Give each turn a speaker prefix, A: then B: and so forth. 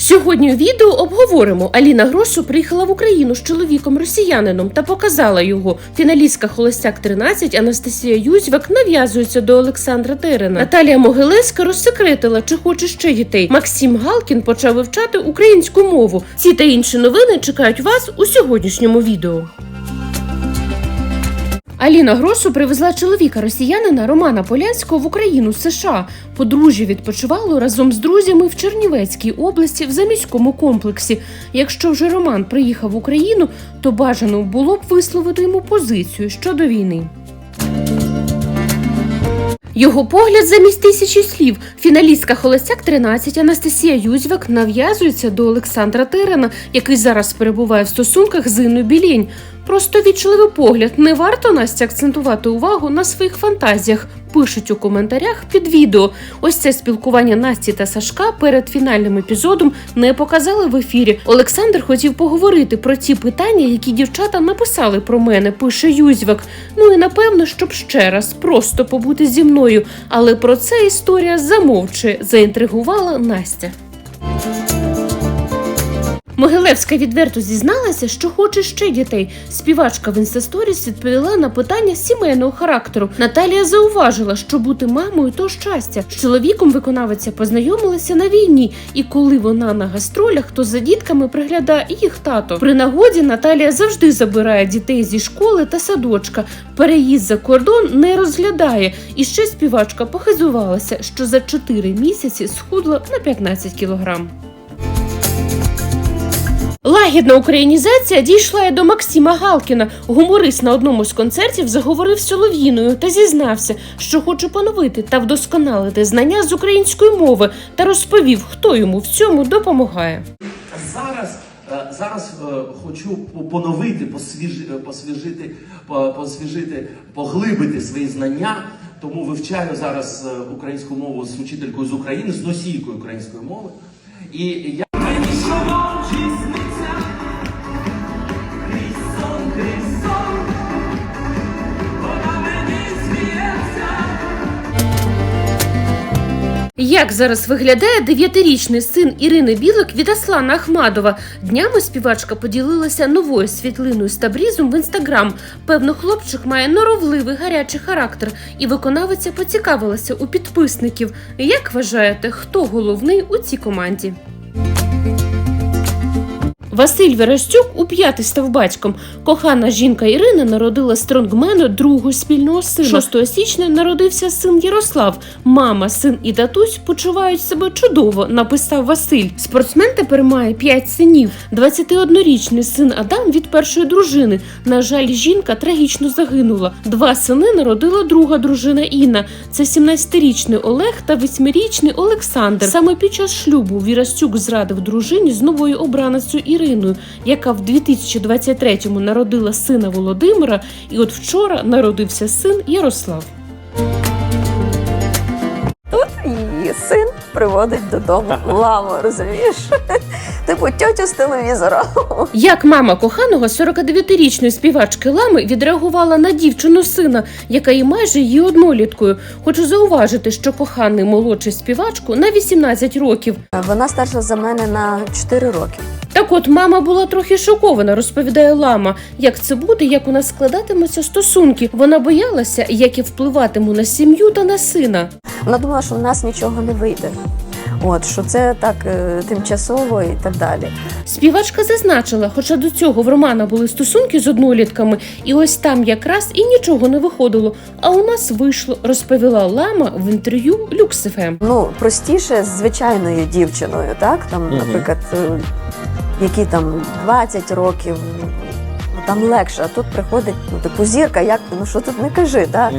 A: Сьогодні у відео обговоримо. Аліна Гросу приїхала в Україну з чоловіком росіянином та показала його. Фіналістка Холостяк 13 Анастасія Юзьвак нав'язується до Олександра Терена. Наталія Могилевська розсекретила, чи хоче ще дітей. Максим Галкін почав вивчати українську мову. Ці та інші новини чекають вас у сьогоднішньому відео. Аліна Гросу привезла чоловіка росіянина Романа Полянського в Україну США. Подружжя відпочивало разом з друзями в Чернівецькій області в заміському комплексі. Якщо вже Роман приїхав в Україну, то бажано було б висловити йому позицію щодо війни. Його погляд замість тисячі слів. Фіналістка Холостяк 13 Анастасія Юзьвак нав'язується до Олександра Терена, який зараз перебуває в стосунках з Інною Білєнь. Просто вічливий погляд. Не варто Насті акцентувати увагу на своїх фантазіях. Пишуть у коментарях під відео. Ось це спілкування Насті та Сашка перед фінальним епізодом не показали в ефірі. Олександр хотів поговорити про ті питання, які дівчата написали про мене. Пише Юзьвак. Ну і напевно, щоб ще раз просто побути зі мною. Але про це історія замовчує. Заінтригувала Настя. Могилевська відверто зізналася, що хоче ще дітей. Співачка в інстасторіс відповіла на питання сімейного характеру. Наталія зауважила, що бути мамою то щастя. З чоловіком виконавиця познайомилася на війні, і коли вона на гастролях, то за дітками приглядає їх тато. При нагоді Наталія завжди забирає дітей зі школи та садочка. Переїзд за кордон не розглядає. І ще співачка похизувалася, що за 4 місяці схудла на 15 кілограм. Лагідна українізація дійшла і до Максима Галкіна. Гуморист на одному з концертів заговорив з Солов'їною та зізнався, що хоче поновити та вдосконалити знання з української мови та розповів, хто йому в цьому допомагає.
B: Зараз, е, зараз е, хочу поновити, е, посвіжити, посвіжити, поглибити свої знання. Тому вивчаю зараз українську мову з учителькою з України, з носійкою української мови. І я
A: Як зараз виглядає дев'ятирічний син Ірини Білик від Аслана Ахмадова? Днями співачка поділилася новою світлиною з Табрізом в інстаграм. Певно, хлопчик має норовливий гарячий характер, і виконавиця поцікавилася у підписників. Як вважаєте, хто головний у цій команді? Василь Верестюк у п'ятий став батьком. Кохана жінка Ірина народила стронгмену другого спільного сина. 6 січня народився син Ярослав. Мама, син і татусь почувають себе чудово, написав Василь. Спортсмен тепер має п'ять синів. 21-річний син Адам від першої дружини. На жаль, жінка трагічно загинула. Два сини народила друга дружина Інна. Це 17-річний Олег та 8-річний Олександр. Саме під час шлюбу Вірастюк зрадив дружині з новою обраницею Іриною, яка в 2023-му народила сина Володимира, і от вчора народився син Ярослав.
C: Тут її син приводить додому ламу, розумієш? Типу тьотю з телевізора.
A: Як мама коханого 49-річної співачки Лами відреагувала на дівчину сина, яка є майже її одноліткою. Хочу зауважити, що коханий молодший співачку на 18 років.
C: Вона старша за мене на 4 роки.
A: Так от мама була трохи шокована, розповідає Лама. Як це буде, як у нас складатимуться стосунки. Вона боялася, як я впливатиму на сім'ю та на сина.
C: Вона думала, що в нас нічого не вийде. От що це так е, тимчасово і так далі.
A: Співачка зазначила, хоча до цього в Романа були стосунки з однолітками, і ось там якраз і нічого не виходило. А у нас вийшло, розповіла Лама в інтерв'ю Люксифем.
C: Ну простіше з звичайною дівчиною, так там,
B: Мгм.
C: наприклад, е, які там 20 років. ну, Там легше, а тут приходить ну, типу зірка, як ну що тут не кажи, так?